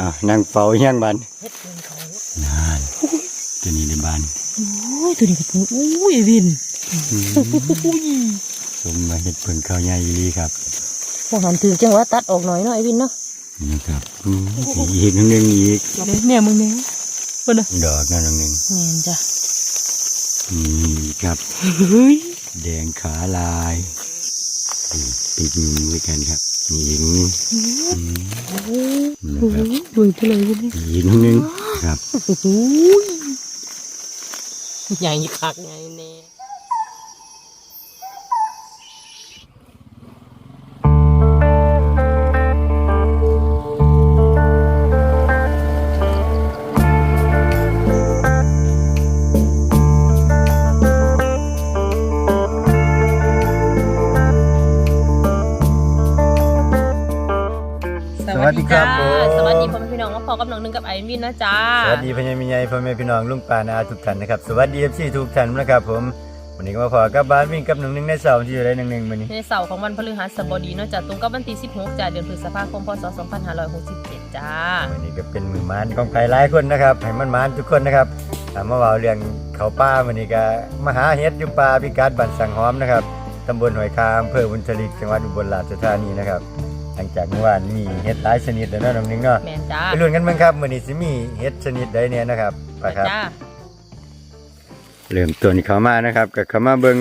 อะนั่งเฝ้าเฮียงบันเฮ็ดเพิ่นเขานานตัวนี้ในบ้านโอ้ยตัวนี้ก็ปูอุ้ยไอ้วินอุ้ยสมมาเห็ดเพิ่งข้าวใหญ่อีหลีครับพอหันถือจังหวะตัดออกหน่อยเนาะไอ้วินเนาะนี่ครับอืมอีกนิดนึงอีกเนี่ยมึงเนี่ยเพิ่นน่ะดอกนั่นหนึ่งแม่นจ้ะนี่ครับเฮ้ยแดงขาลายนี่ปีกมือด้วยกันครับ นี่อีกนิดนึงอืมโอ้โหนะครับดูไปเลยวินอีกนิดนึงครับโอ้โหใหญ่คักใหญ่แน่ กับน้องหนึงกับไอวินนะจ้าสวัสดีพ่อใหญ่แม่ใหญ่พ่อแม่พี่น้องลุงป้านาอาทุกท่านนะครับสวัสดีเอฟซีทุกท่านนะครับผมวันนี้ก็มาพอกับบ้านวิ่งกับหนึ่งหนึ่งในเสาร์ที่อยู่ได้หนึ่งหนึ่งวันนี้ในเสาร์ของวันพฤหัสบดีเนาะจ้ะตรงกับวันที่16จ้ะเดือนพฤษภาคมพศ2567จ้าวันนี้ก็เป็นมือมานของใครหลายคนนะครับให้มันมานทุกคนนะครับถามมาเว่าเรื่องเขาป้าวันนี้ก็มาหาเฮ็ดอยู่ป่าพิกัดบ้านสังหอมนะครับตำบลหอยคาอำเภอบุญทลิกจังหวัดอุบลราชธานีนะครับ หลังจากเมื่อวานมีเฮ็ดหลายชนิดแล้วเนาะน้องนิ้งเนาะแม่นจ้าไปลุ้นกันเบิ่งครับมื้อนี้สิมีเฮ็ดชนิดใดเนี่ยนะครับไปครับ จ้าเริ่มต้นเข้ามานะครับก็เข้ามาเบิ่ง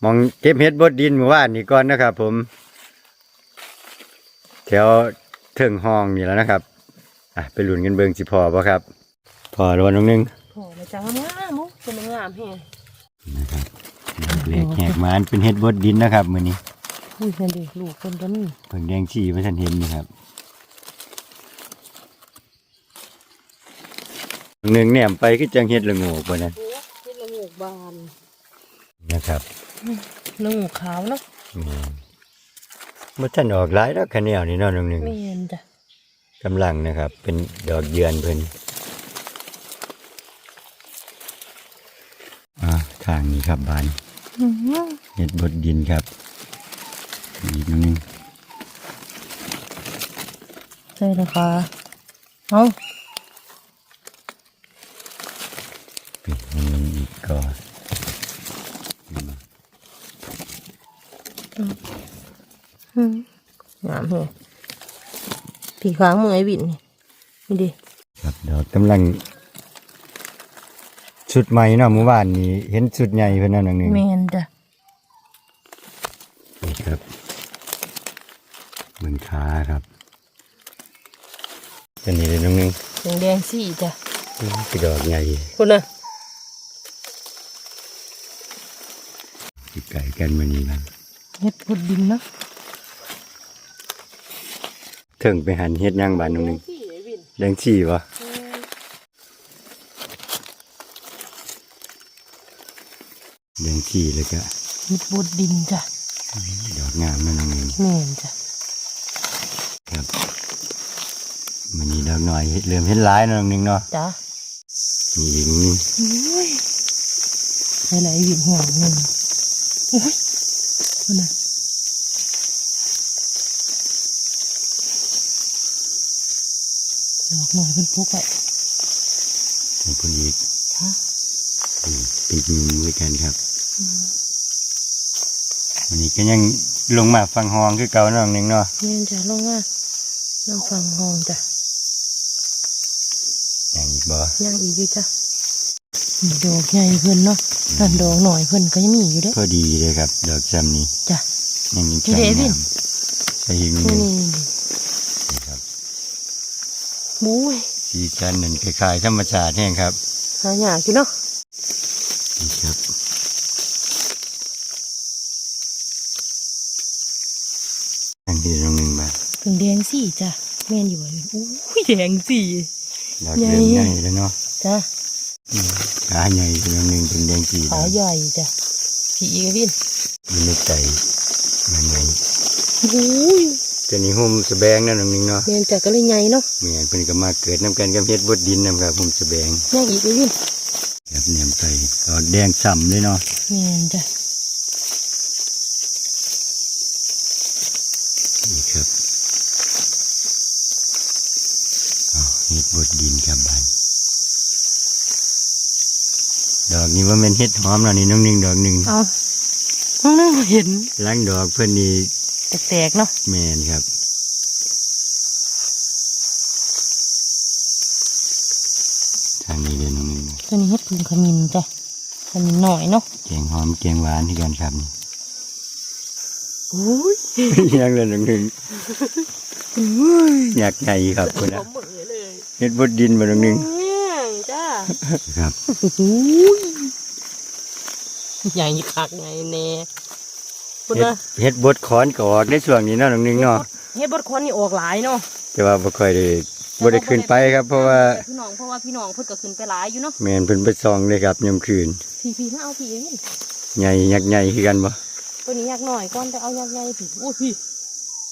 หมองเก็บเฮ็ดบดดินเมื่อวานนี้ก่อนนะครับ ผม แถวเทิงห้องนี่แล้วนะครับอะไปลุ้นกันเบิ่งสิพอบ่ครับพอแล้ววันน้องนึงโอ้ยจ้างามๆมุจะมันงามแฮงนะครับเล็กแหกมานเป็นเฮ็ดบดดินนะครับมื้อนี้ อุ้ยนั่นดิลูกเพิ่นก็มีเพิ่งแดงชี้บ่ทันเห็นนี่ครับน้องนึงแหนมไปคือจังเฮ็ดละโงกบ่นั่นโอ้เฮ็ดละโงกบานนะครับละโงกขาวเนาะอืมบ่ทันออกหลายดอกคะแนวนี่เนาะน้องนึงแม่นจ้ะกำลังนะครับ เป็นดอกเยือนเพิ่นอ่าทางนี้ครับบานอื้อหือเห็ดบดดินครับ อีกนิดนึงใช่นะคะเอาปิดมันลงอีกก่อนงามแฮงที่ข้างมือไอ้วินนี่นี่ดิครับดอกกำลังชุดใหม่เนาะเมื่อวานนี้ เห็นชุดใหญ่เพิ่นนั่นหนึ่งแม่นจ้ะ นี่ครับเหมือนขาครับ ตัวนี้เลยน้องหนึงแดงๆสีจ้ะคือดอกใหญ่คุณน่ะที่ไก่กันมานี้นะเฮ็ดพุดดินเนาะเถิงไปหันเฮ็ดย่างบานน้องหนึงสีไอ้วินแดงชี่วะแดงชี่เลยก็เฮ็ดพุดดินจ้ะดอกงามนั่นน้องหนึงแม่นจ้ะ ครับมันนี้ ดอกหน่อยเริ่มเห็นหลายน้องหนึงเนาะจ้ะนี่อีกนี่อุ้ยไหนๆวินห่วงหนึ่งโอ้ยคุณน่ะดอกหน่อยเพิ่นปลูกไว้นี่คนอีกค่ะนี่ปีกมือด้วยกันครับวันนี้ก็ยังลงมาฟังฮองคือเก่าน้องหนึงเนาะแม่นจ้ะลงมาลองฟังห้องจ้ะอย่างอีก บ่ยังอีกอยู่จ้ะนี่ดอกใหญ่เพิ่นเนาะนั่นดอกหน่อยเพิ่นก็ยังมีอยู่เด้พอดีเลยครับ ดอกจำนี้จ้ะยังมีนี่เด้พี่งามใส่หินนี่นี่นี่นี่นี่ครับบุ้ยสีชันนั่นคล้ายๆธรรมชาติแห้งครับหายากอยู่เนาะนี่ครับอันที่ตรงหนึ่งบาทถึงแดงสีจ้ะแม่นอยู่บ่อุ้ยแดงสี ดอกเริ่มใหญ่ใหญ่แล้วเนาะจ้ะอืมขาใหญ่ตรงหนึ่งเป็นแดงจีขาใหญ่จ้ะผีกระวินมันไม่ใจมันใหญ่อุ้ยตัวนี้หุ่มสะแบงนั่นตรงหนึ่งเนาะแม่นจ้ะก็เลยใหญ่เนาะเหมือนเพิ่นก็มาเกิดน้ำกันกับเฮ็ดบดดินนำครับหุ่มสะแบงยังอีกกระวินแบบแหนมใส่ดอกแดงฉ่ำเลยเนาะแม่นจ้ะ นี่ครับ เห็ดบดดินครับบ้านดอก นี้ว่าเป็นเห็ดหอมแล้วนี่น้องหนึ่งดอกหนึ่งเอาน้องนึงบ่เห็นล้างดอกเพื่อนนี่แตกๆเนาะแมนครับทางนี้เดินน้องหนึ่งตัวนี้เฮ็ดพึ่งขมิ้นจ้ะขมิ้นหน่อยเนาะแกงหอมแกงหวานที่กันครับนี่โอ้ยยังเลยน้องหนึ่งอยากใหญ่ครับคุณผนะมเหมือเลยเห็ดบดดินมาน้องหนึ่งเนี่ยจ้าครับโอ้ย ใหญ่คักไงแน่คุณเฮ็ดว่าเฮ็ดบดขอนก็ออกในช่วงนี้เนาะน้องหนึงเนาะเฮ็ดบดคอนนี่ออกหลายเนาะแต่ว่าบ่ค่อยได้บ่ได้ขึ้นไปครับ เพราะว่าแต่พี่น้องเพราะว่าพี่น้องเพิ่นก็ขึ้นไปหลายอยู่เนาะแม่นเพิ่นไปส่องเลยครับยามคืนพี่พี่มาเอาพี่เองใหญ่ยักษ์ใหญ่คือกันบ่ตัวนี้อยากหน่อยก่อนแต่เอาอยากใหญ่พี่โอ้ยพี่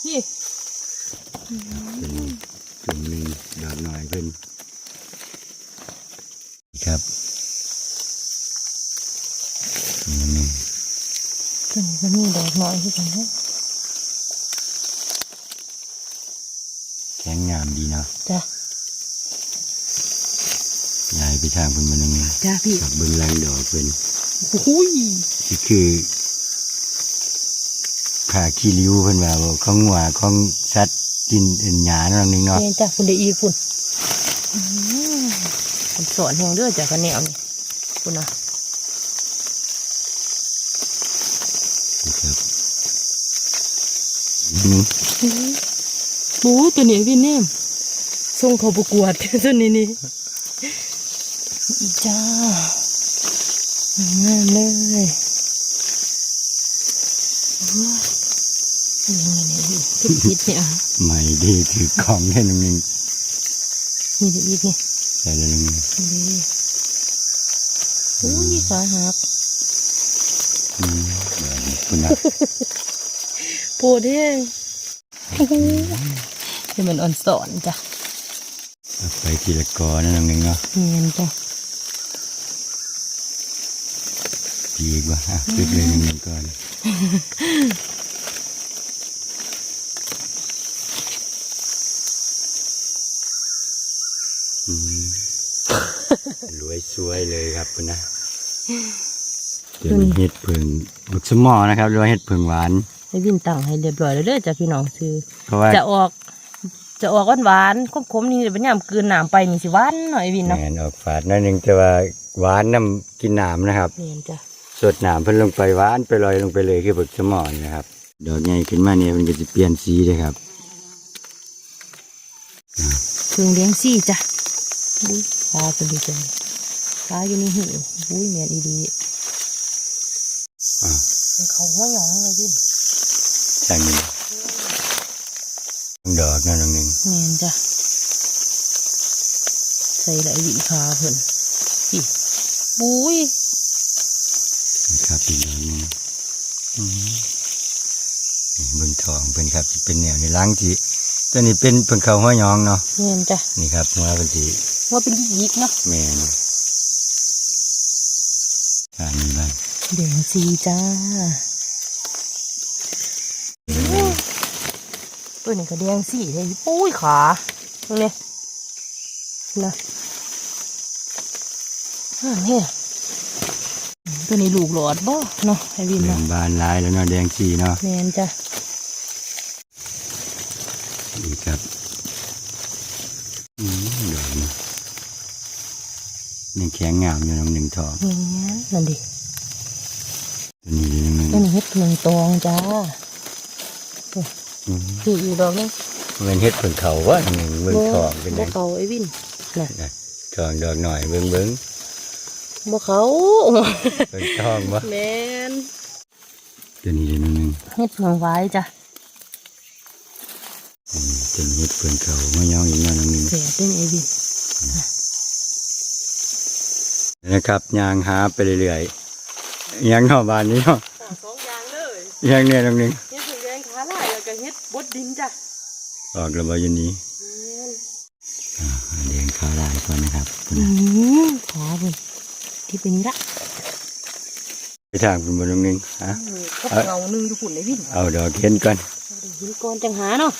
พี่เป็นจุ่มหนึงดอกน้อยเพิ่นครับนี่นึง ตัวนี้ก็มีดอกน้อยคือกันเนาะแข็งงามดีเนาะจ้ะยายไปทางเพิ่นมานึงจ้ะพี่กับเบิ่งแรงดอกเพิ่นโอ้ยนี่คือขาขี้ริ้วเพิ่นว่าบ่ของหัวของสัตว์กินเอ็นหญ้าเนาะน้องหนึงเนาะเนี่ยจ้ะคุณได้อีกคุณอืมผมสอนแหงเด้อจ้ะกันแนวนี่คุณนะ นะครับ นี่โอ้ตัวนี้พี่เนมส่งเขาประกวดตัวนี้นี่จ้านั่นเลยโอ้ยยังไงเนี่ยพี่พิษเนี่ยไม่ดีถือกล่องให้น้องหนึงนี่เดี๋ยวอีกนี่ใส่แล้วน้องหนึงดีอุ้ยขาหักอืมเดี๋ยวนี้คุณนะปวดแห้ง โอ้โหเดี๋ยวมันอ่อนสอนจ้ะเอาไปทีละกอนะน้องหนึงเนาะเนียนจ้ะดีกว่าอะตึกเลยน้องหนึงก่อนอืมรวยสวยเลยครับคุณนะเดี๋ยวมีเห็ดผึ่งบุกสมอนะครับหรือว่าเห็ดผึ่งหวาน ให้วินตั้งให้เรียบร้อยแล้วเด้อจ้ะพี่น้องซื้อเพราะว่าจะออก จะออกหวานๆขมๆนี่เดี๋ยวเป็นยามกลืนน้ำไปนี่สิหวานหน่อยวินเนาะแมนออกฝาดหน้อยหนึงแต่ว่าหวานน้ำกินน้ำนะครับ เนียนจ้ะสดน้ำเพิ่นลงไปหวานไปลอยลงไปเลยคือบึกสมอนนะครับดอกใหญ่ขึ้นมาเนี่ยมันก็จะเปลี่ยนสีเลยครับเพิ่งเลี้ยงซี่จ้ะอุ้ยปลาเป็นดีจังปลาอยู่ในหูอุ้ยแม่นอีดีอ่าเป็นเขาหัวหยองเลยวิน ใช่ไหมดอกนั่นหนึ่งเนียนจ้ะใส่ไหลายวิขาเพิ่นอีบุ้ยนะครับอีกดอกหนึงอืมนี่เบิ่งทองเป็นครับที่เป็นแนวในล้างที่ตัวนี้เป็นเพิ่งเขาหัวยองเนาะเนียนจ้ะนี่ครับหัวเป็นสีว่าเป็นยิกๆเนาะแมนอันนี้บ้างแดงซีจ้า ตัวนี้ก็แดงสีเลยปุ้ยขาตรงนี้นะอ่าเนี่ยตัวนี้ลูกหลอดบ่เนาะไอวินเริ่เนาะมบานหลายแล้วเนาะแดงสีเนาะแมนจ้ะนี่ครับอืมดอกนี้ยังแข็งงามอยู่น้ำหนึ่งทองแมนนั่นดิตัวนี้เลยนึงตัวนี้เฮ็ดเพิงตองจ้า อืมคืออีกดอกนึงเป็นเฮ็ดเพิ่งเขาวะหนึ่งเบิ่งทองเป็นไงบ่เขาไอวินน่ะนะทองดอกหน่อยเบิ่งเบิ่งบ่เขาเบิ่งทองวะแมนตัวนี้เลยนึงเฮ็ดเพิงไว้จ้ะอืมตัวนี้เฮ็ดเพิ่งเขามายองอีกหน่อยนึงแสบเป็นไอวินนะครับยางหาไปเรื่อยๆยังเข้าบ้านนี้เนาะสองอย่างเลยยังเนี่ยตรงนึงเฮ็ดเพิงแดงขาลายแล้วก็เฮ็ ดบดดินจ้ะออกระบายอยู่นี้แม่นอ่าเลี้ยงข้าวลายก่อนนะครับอืมขาเพิ่นที่เป็นนี่ละไปทางเป็นบนตรงนึงฮะก็เงาหนึงอยู่ฝุ่นไอวินเอาดอกเข็นก่อนหินก้อนจังหาเนาะ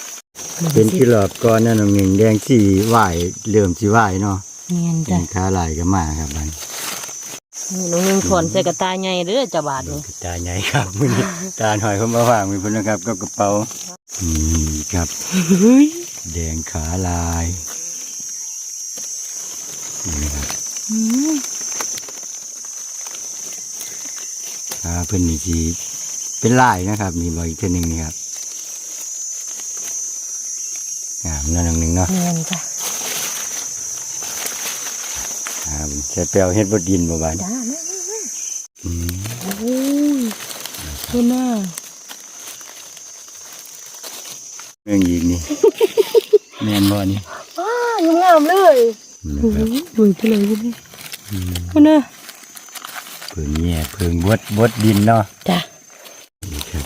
เป็นที่หลอบก่อนนั่นน้องหนึ่งแดงสีไหวเริ่มสีไหวเนาะเนียนเป็จ้ะนขาลายก็มาครับมัน นี่น้องนึงถอนใส่กระตายใหญ่เด้อจ้าบาทนี่ตาใหญ่ครับมือนี้ตาหน่อยเขามาว่างมีพุ่นนะครับ ก็กระเป๋านี่ครับเฮ้ยแดงขาลายนี่นะครับอืมขาเพิ่นนี่สีเป็นลายนะครับ มีบอีกเท่านึงนี่ครับงามนั่นน้องหนึ่งเนาะเนียนจ้ะครับใส่เปลวเฮ็ดบดดินบ่บานจ้า เห็นหน้าเรื่องอีกนี่ แม่นบ่นี่อ้ายังงามเลยนะครับดูที่เลยคุณอืมคุณน่ะเพิ่งแย่เพิ่งบดบดดินเนาะจ้ะนี่ครับ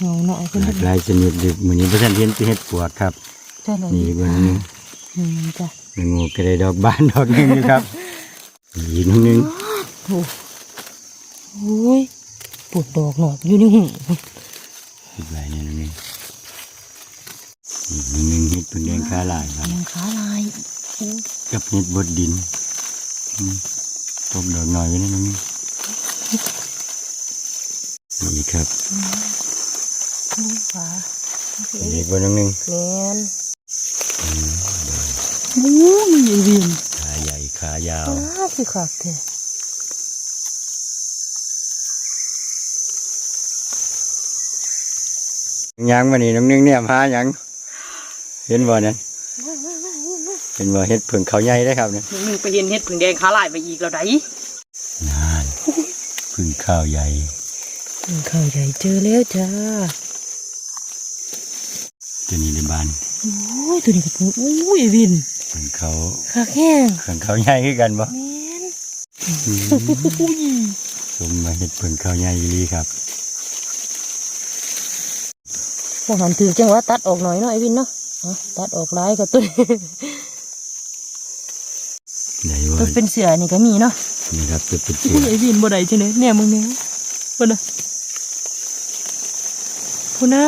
เงาหน่อยคุณหลากหลายชนิดดึกมื้อนี้บ่ทันเห็นเฮ็ดปวกครับจ้าเลยนี่อีกวันหนึงอืมจ้ะหนึ่งงูก็ได้ดอกบานดอกหนึงอยู่ครับอีกหนึงโอ้โอ้ย ปวดดอกหนอกอยู่ในหูอีกหลายนี่นึงอีกหนึงหนึงเฮ็ดเพิ่งแดงขาลายครับยังขาลายโอ้ยกับเฮ็ดบดดินอืมตบดอกหน่อยไว้นิดนึงนี่ครับฟ้าอีกวันหนึงแมนโอ้ยเวียนขาใหญ่ขายาวอ้าสิคักแท้ ยังวันนี้น้องนึงเนี่ยพายังเห็นบ่นั่นเห็นบ่เฮ็ดเพิ่งเขาใหญ่ได้อครับเนี่ยมึงไปเห็นเห็ดผึ่งแดงขาลายไปอีกแล้วได้นานเพึ่งข้าวใหญ่ข้าวใหญ่เจอแล้วจ้าตัวนี้ในบ้านโอ้ยตัวนี้ก็ปูโอ้ยวินเพึ่งเขาคักแห้งเพึ่งเขาใหญ่คือกันบ่แมนอืมโอ้ยสมมาเฮ็ดเพึ่งเขาใหญ่อีหลีครับ พวกหันถือจังหวะตัดออกหน่อยเนาะไอ้วินเนาะเอาตัดออกหลายกับตัวนี้ไหนว่าตัวเป็นเสือนี่ก็มีเนาะนี่ครับตัวเป็นเสือุ้ยอไอ้วินบ่ได้จังเลยแน่มึงเนี่ยบ่นะพูน่า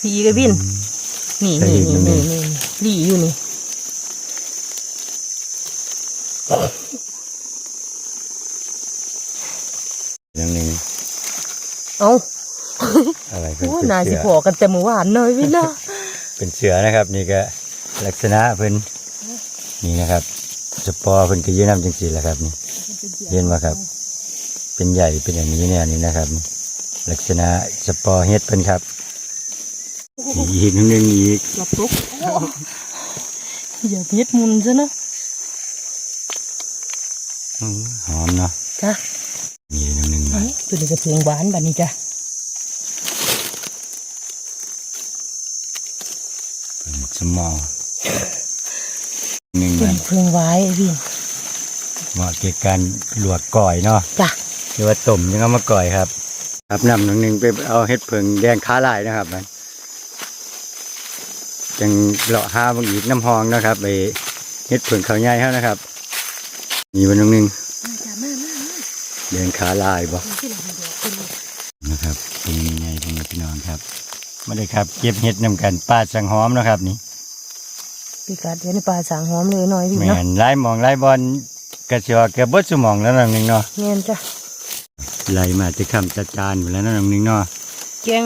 พี่กับวินนี่นี่นี่นี่นี่หลีอยู่นี่ อย่างหนึง เอา อะไร เพิ่นโอ้ยเป็นนายเสืสิอพอกันแต่เมื่อวานเนยวินนะเป็นเสือนะครับ นี่ก็ลักษณะเพิ่นนี่นะครับสปอร์เพิ่นก็อยืนนำจังซี่แหละครับนี่เห็นบ่ครับ เป็นใหญ่เป็นอย่างนี้เนี่ยนี่นะครับนี่ลักษณะสปอร์เฮ็ดเพิ่นครับอีกหนึงอีกหลับลุกอย่าเพ็ดมุนซะนะอื้อหอมเนาะจ้ะนี่หนึงหนึงเอาตัวนี้ก็เพียงหวานบัดนี้จ้ะ เป็นส มอหนึ่งตัวมันนี้เพียงหวายไอ้วินเหมาะแก่การลวกก่อยเนาะจ้ะหรือว่าต้มยังเอามาก่อยครับ ครับนำหนึ่งหนึ่งไปเอาเฮ็ดเพิงแดงขาลายนะครับมันจังเลาะหาบางอีกน้ำหองนะครับไปเฮ็ดเพิงเขาวใหญ่เฮานะครับมีวันหนึ่งหนึ่งจ้ะมามาแดงขาลายบ่ มาที่หลังดอกเป็นนะครับเป็นใหญ่เป็นพี่น้องครับมาเลยครับ เก็บเฮ็ดนำกันป้าสังหอมนะครับนี่ ปีกัดเดี๋ยวในป่าสางหอมเลยหน่อยวินแม่เนาะนไล่หมองไล่บอลกระเชียวเกือบเบดสมองแล้วน้องหนึงเนาะเงี้ยจ้ะไล่มาจะคำจัดจานหมดแล้วน้องหนึงเนาะแกง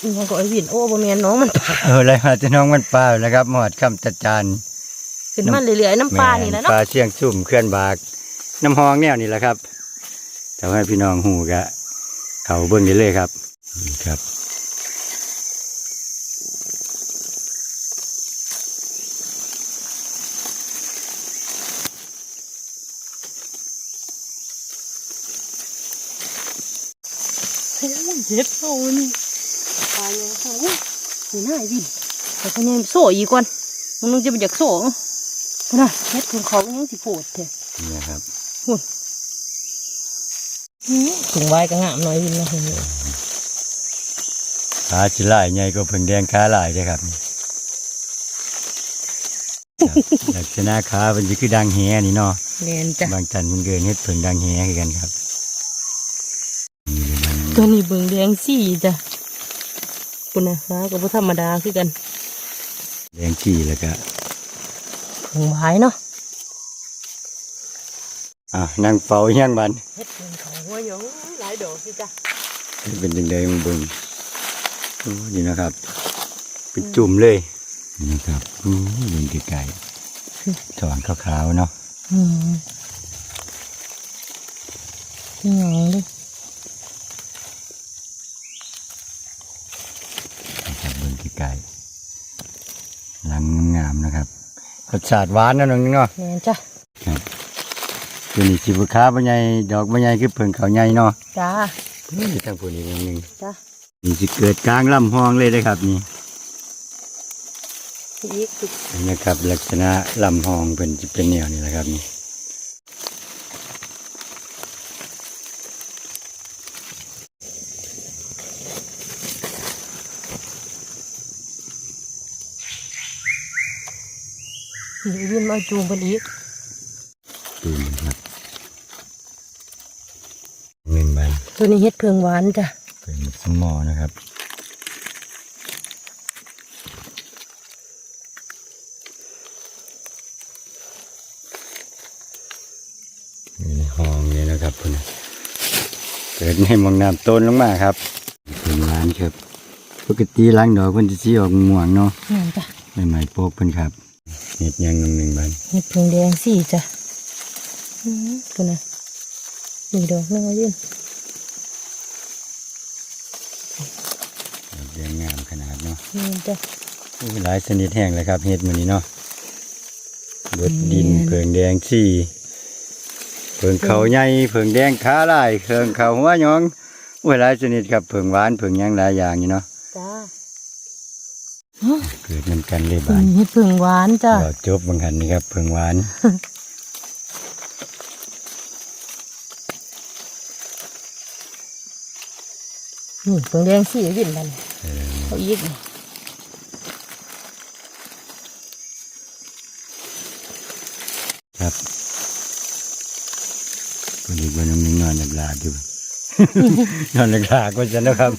อิหยังก็ไอ้วินโอ้บ่แม่นน้องมันป่าเออไล่มาจะน้องมันปลาแล้วครับหมอดคำจัดจานขึ้นมาเรื่อยๆน้ำปลานี่แหละปเนาะลาเชียงซุ่มเคลื่อนบากน้ำหองแนวนี่แหละครับทำให้พี่น้องหูกะเขาเบิ้งได้เลยครับนี่ครับ เฮ้ยเจ็บเอานี่ปลายังเขานี่น่าไอ้วินแต่พะเนี่ยโซ่อีกก่อนมึงนึงจะไปอยากโซ่เนาะพุ่นน่ะเฮ็ดของเขายังสิโผดแท้นี่ครับถุงไว้ก็งามหน่อยวินนะเห็นไหมขาจิลายใหญ่ก็เพิ่งแดงขาลายเด้อครับนี่ครับลักษณะขาเป็นจะคือดังแหนี่เนาะแม่นจ้ะบางจันมันเกินเฮ็ดเพิ่งดังแหคือกันครับนี่เลยมัน ตัวนี้เบิ่งแดงสีจ้ะปุ่นนะนะก็บ่ธรรมดาคือกัน แดงขี้แล้วก็ผงหวายเนาะอะนั่งเฝ้าเฮียงบันเฮ็ดเป็นเขาหัวหยงหลายดอกสิจ้ะเป็นจังไดมาเบิ่งโอ้นี่นะครับ เป็นจุ่มเลยนี่นะครับอู้เบิ่งไกลๆถอนขาวๆเนาะอืมนี่หยังเลย นะครับเบิ่งไกลๆลั งงามๆนะครับรสชาติหวานนะน้องนึงเนาะแม่นจ้ะครับตัวนี้สิบุค้าบ่ใหญ่ดอกบ่ใหญ่คือเพิ่งเขาใหญ่เนาะจ้านี่ทางผู้นี้นึงนึงจ้ะนี่สิเกิดกลางลำห้องเลยเลยครับนี่อีกอีกนี่นะครับลักษณะลำห้องเป็นจะเป็นแนวนี้แหละครับนี่ นี่วินมาจูงเพิ่นอีกดูนะครับเงินใบตัวนี้เฮ็ดเพิงหวานจ้ะเป็นสมอนะครับนี่ในห้องนี้นะครับพุ่นน่ะเกิดในหมองน้ำต้นลงมาครับเป็นร้านครับปกติล้างดอกเพิ่นจะสีออกม่วงเนาะแม่นจ้ะใหม่ๆโปกเพิ่นครับ เห็ดหยังหนึ่งหนึ่งบันเฮ็ดเพิงแดงสี่จ้ะอืมปุ่นนะนี่ดอกนึงเอายืนดอกแดงงามขนาดเนาะแม่นจ้ะอู้หลายชนิดแห้งเลยครับเห็ดมื้อนี้เนาะเบิดดินแม่นเพิงแดงสี่เพิงเขาใหญ่เพิงแดงขาลายเพิงเขาหัวหยองอู้หลายชนิดครับเพิงหวานเพิงหยังหลายอย่างอยู่เนาะ จ้า เกิดนำกันเลยตัวบานนี้เฮ็ดเพิงหวานจ้ะเราจบบางหันนี่ครับเพิงหวานนี่เพิงแดงสี่วินนั่นเออเอาอีกนี่ครับคนอีกวันหนึงนอนหลับลาอยู่นอนหลับลาก็จะนะครับ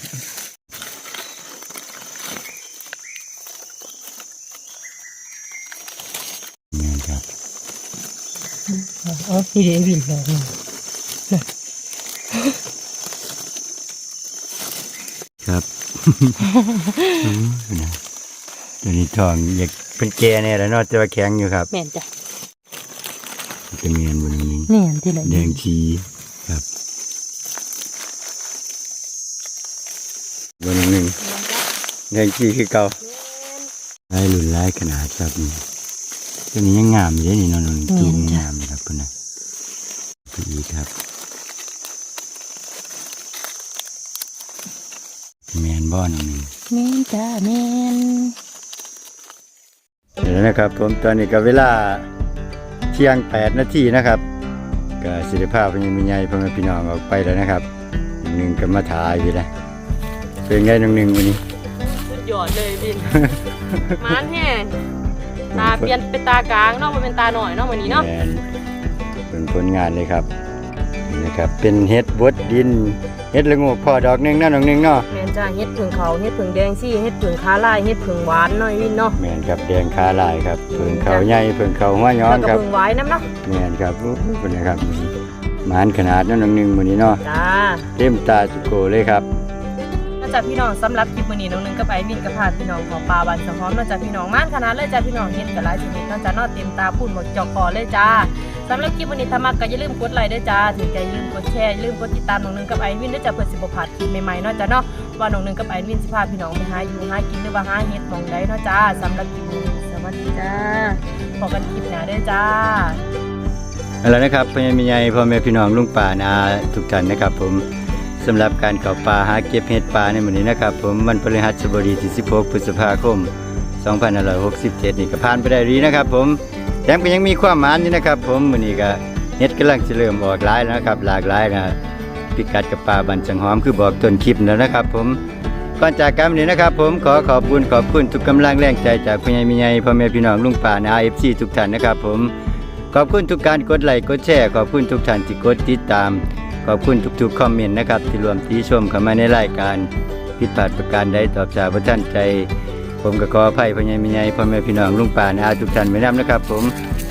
นี่ครับ เอา นี่เด้วินดอกนี่ครับอืมนะตัวนี้ทองอยากเป็นแก่เนี่ยแหล้วเนาะแต่ว่าแข็งอยู่ครับแม่นจ้ะจะเมียนบนนี้แม่นที่ไหนแดงชีครับบนหนึ่งแดงชีคือเก่าลายหลุนลายขนาดครับนี่ตัวนี้ยังงามอยู่เลยนี่เนอนนจูงงามอยู่ครับพุ่นนะ พี่ครับ แมนบ้อนหนึ่งแม่นจ้าแม่นเดี๋ยวนะครับผมตอนนี้ก็เวลาเที่ยงแปดนาทีนะครับก็สิริภาพยังมีใหญ่พ่อแม่พี่น้องออกไปแล้วนะครับหนึ่งก็มาถ่ายอยู่นะเป็นไงน้องหนึ่งวันนี้สุดยอดเลยวินมานแห้งตาเปลี่ยนเป็นตากลางเนาะมันเป็นตาหน่อยเนาะวันนี้เนาะแมน เป็นผลงานเลยครับนี่นะครับเป็นเฮ็ดบดดินเฮ็ดละโงูพอดอกหนึงนะน้องหนึ่งเนาะแม่นจ้าเฮ็ดผึ่งเขาเฮ็ดผึ่งแดงซี่เฮ็ดผึ่งขาลายเฮ็ดผึ่งหวานเนาะวินเนาะแมนครับแดงขาลายครับเพิ่งเขาใหญ่เพิ่งเขาหัวย้อแล้นวก็ครับผึ่งหวายน้ำเนาะแมนครับอู้เป็นนะครับมื้อนี้หมานขนาดนั้นน้องหนึ่งวันนี้เนาะจ้าเต็มตาจุโกเลยครับ นอกจากพี่น้องสำหรับคลิปมื้อนี้น้องหนึงก็ไปวินกับพาพี่น้องของปลาบันสะพร้อมนอกจากพี่น้องม่านขนาดเลยจ้าพี่น้องเฮ็ดกับหลายชนิดนอกจากนอเต็มตาพูดหมดจอกคอเลยจ้า สำหรับคลิปวันนี้ถ้ามักก็อย่าลืมกดไลค์ด้วยจ้าถึงใจอย่าลืมกดแชร์อย่าลืมกดติดตามน้องหนึ่งกับไอวินด้วยจ้าเพื่อสิบ่พลาดคลิปใหม่ๆเนาะจ้าเนาะว่าน้องหนึ่งกับไอวินสิพาพี่น้องไปหาอยู่หากินหรือว่าหาเฮ็ดมองใดเนาะจ้าสำหรับคลิปนี้สวัสดีจ้าพบกันคลิปหน้าด้อจ้าเอาละครับพ่อแม่พี่ใหญ่พ่อแม่พี่น้องลุงป่านาทุกท่านนะครับ ผมสำหรับการเข้าป่าหาเก็บเห็ดป่าในวันนี้นะครับผมวันพฤหัสบดีที่16พฤษภาคม2567นี่ก็ผ่านไปได้ดีนะครับ ผม แถมก็ยังมีความหมานอยู่นะครับ ผมวันนี้ก็เห็ดกำลังจะเริ่มออกหลายแล้วนะครับ หลากหลายนะพิกัดกับป่าบันจังหอมคือบอกต้นคลิปแล้วนะครับ ผมก่อนจากกันนนี้นะครับ ผมขอขอบคุณขอบคุณทุกกำลังแรงใจจากพ่อใหญ่มีใหญ่พ่อแม่พี่น้องลุงป่านาเอฟซีทุกท่านนะครับ ผมขอบคุณทุกการกดไลค์กดแชร์ขอบคุณทุกท่านที่กดติดตาม ขอบคุณทุกๆคอมเมนต์นะครับที่รวมติชมเข้ามาในรายการผิดพลาดประการใดตอบชากพระท่านใจ ผมก็ขออภัยพ่อใหญ่แม่ใหญ่พ่อแม่พี่น้องลุงป่านาอาทุกท่านไว้นำนะครับ ผม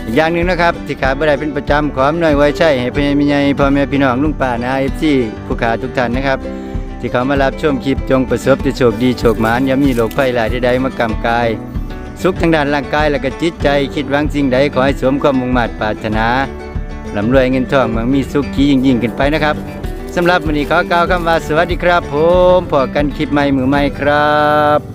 อีกอย่างหนึ่งนะครับที่ขาดบ่ได้เป็นประจำขออำนวยไว้ใช่ให้พ่อใหญ่แม่ใหญ่พ่อแม่พี่น้องลุงป่านาเอฟซีผู้ขาทุกท่านนะครับ ที่เขามารับชมคลิปจงประสบแต่โชคดีโชคหมานอย่ามีโรคภัยหลายใดๆมากำกาย สุขทางด้านร่างกายและก็จิตใจ คิดหวังสิ่งใดขอให้สวมความมุ่งมั่นปรารถนาลำรวยเงินทองมันมีสุขขี้ยิ่งยิ่งขึ้นไปนะครับสำหรับวันนี้ขอกล่าวคำว่าสวัสดีครับ ผมพอกันคลิปใหม่มือใหม่ครับ